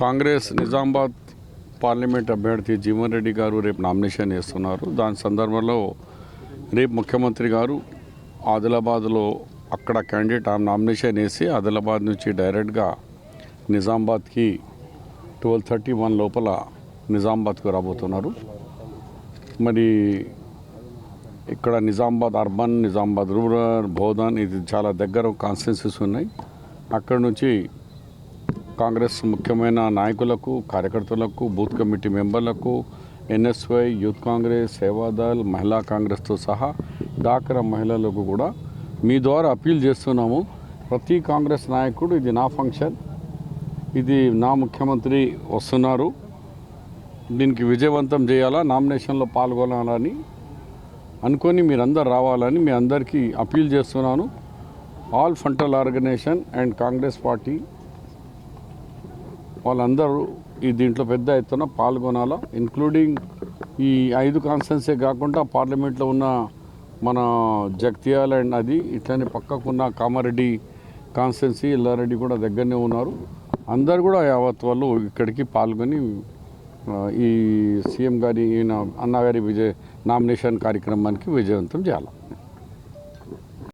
Congress Nizamabad parliament అభ్యర్థి జీవన్ రెడ్డి గారు రేపు నామినేషన్ చేస్తున్నారు దాని సందర్భంలో రేపు ముఖ్యమంత్రి గారు ఆదిలాబాద్లో అక్కడ క్యాండిడేట్ ఆమె నామినేషన్ వేసి ఆదిలాబాద్ నుంచి డైరెక్ట్గా నిజామాబాద్కి ట్వెల్వ్ థర్టీ వన్ లోపల నిజామాబాద్కు రాబోతున్నారు. మరి ఇక్కడ నిజామాబాద్ అర్బన్ నిజామాబాద్ రూరల్ బోధన్ ఇది చాలా దగ్గర కాన్స్టిట్యూన్సీస్ ఉన్నాయి. అక్కడి నుంచి కాంగ్రెస్ ముఖ్యమైన నాయకులకు కార్యకర్తలకు బూత్ కమిటీ మెంబర్లకు ఎన్ఎస్వై యూత్ కాంగ్రెస్ సేవాదల్ మహిళా కాంగ్రెస్తో సహా డాక్రా మహిళలకు కూడా మీ ద్వారా అప్పీల్ చేస్తున్నాము. ప్రతి కాంగ్రెస్ నాయకుడు ఇది నా ఫంక్షన్. ఇది నా ముఖ్యమంత్రి వస్తున్నారు. దీనికి విజయవంతం చేయాలా నామినేషన్లో పాల్గొనాలని అనుకొని మీరందరు రావాలని మీ అందరికీ అప్పీల్ చేస్తున్నాను. All frontal organisation and Congress party వాళ్ళందరూ ఈ దీంట్లో పెద్ద ఎత్తున పాల్గొనాలా ఇంక్లూడింగ్ ఈ ఐదు కాన్స్టెన్సే కాకుండా పార్లమెంట్లో ఉన్న మన జగ్తియాల్ అండ్ అది ఇట్లనే పక్కకున్న కామారెడ్డి కాన్స్టెన్సీ ఎల్లారెడ్డి కూడా దగ్గరనే ఉన్నారు. అందరు కూడా యావత్ వాళ్ళు ఇక్కడికి పాల్గొని ఈ సీఎం గారి ఈయన అన్నగారి విజయ నామినేషన్ కార్యక్రమానికి విజయవంతం చేయాలి.